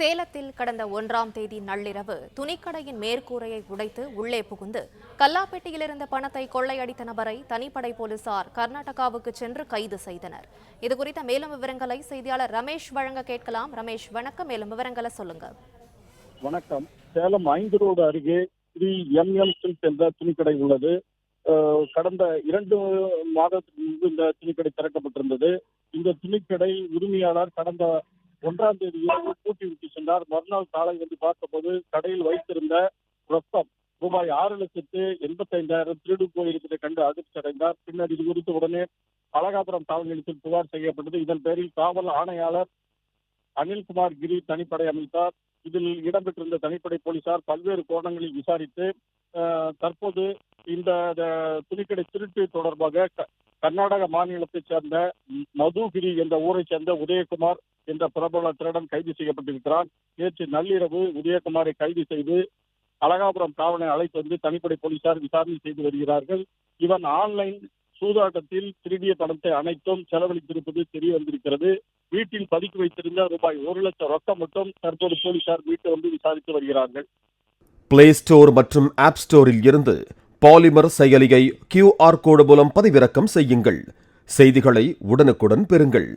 சேலத்தில் கடந்த ஒன்றாம் தேதி நள்ளிரவு துணிக்கடையின் மேற்கூரையை உடைத்து உள்ளே புகுந்து கல்லாப்பெட்டியில் இருந்த பணத்தை கொள்ளையடித்த நபரை தனிப்படை போலீசார் கர்நாடகாவுக்கு சென்று கைது செய்தனர். இதுகுறித்த மேலும் விவரங்களை செய்தியாளர் ரமேஷ் வழங்க கேட்கலாம். ரமேஷ் வணக்கம். மேலும் விவரங்களை சொல்லுங்க. வணக்கம். சேலம் ஐந்து ரோடு அருகே ஸ்ரீ எம் எம் சில்க் என்ற துணிக்கடை உள்ளது. கடந்த இரண்டு மாதத்துக்கு முன்பு இந்த துணிக்கடை திறக்கப்பட்டிருந்தது. இந்த துணிக்கடை உரிமையாளர் கடந்த ஒன்றாம் தேதி பூட்டி விட்டு சென்றார் மறுநாள் காலை வந்து பார்த்தபோது கடையில் வைத்திருந்த ரொக்கம் ரூபாய் ஆறு லட்சத்து எண்பத்தைந்தாயிரம் திருடு போயிருப்பதை கண்டு அதிர்ச்சி அடைந்தார். பின்னர் இது குறித்து உடனே அழகாபுரம் காவல் நிலையத்தில் புகார் செய்யப்பட்டது. இதன் பேரில் காவல் ஆணையாளர் அனில்குமார் கிரி தனிப்படை அமைத்தார். இதில் இடம்பெற்றிருந்த தனிப்படை போலீசார் பல்வேறு கோணங்களில் விசாரித்து தற்போது இந்த துணிக்கடை திருட்டு தொடர்பாக க- கர்நாடக மாநிலத்தைச் சேர்ந்த மதுகிரி என்ற ஊரைச் சேர்ந்த உதயகுமார் என்ற பிரபல திருடன் கைது செய்யப்பட்டிருக்கிறார். நேற்று நள்ளிரவு உதயகுமாரை கைது செய்து அழகாபுரம் காவலை அழைத்து வந்து தனிப்படை போலீசார் விசாரணை செய்து வருகிறார்கள். இவன் ஆன்லைன் சூதாட்டத்தில் திருடிய பணத்தை அனைத்தும் செலவழித்திருப்பது தெரிய வந்திருக்கிறது. வீட்டில் பதுக்கி வைத்திருந்த ரூபாய் ஒரு லட்சம் ரொக்கம் மட்டும் தற்போது போலீசார் வீட்டு வந்து விசாரித்து வருகிறார்கள். பிளே ஸ்டோர் மற்றும் ஆப் ஸ்டோரில் இருந்து பாலிமர் செயலியை கியூஆர் கோடு மூலம் பதிவிறக்கம் செய்யுங்கள். செய்திகளை உடனுக்குடன் பெறுங்கள்.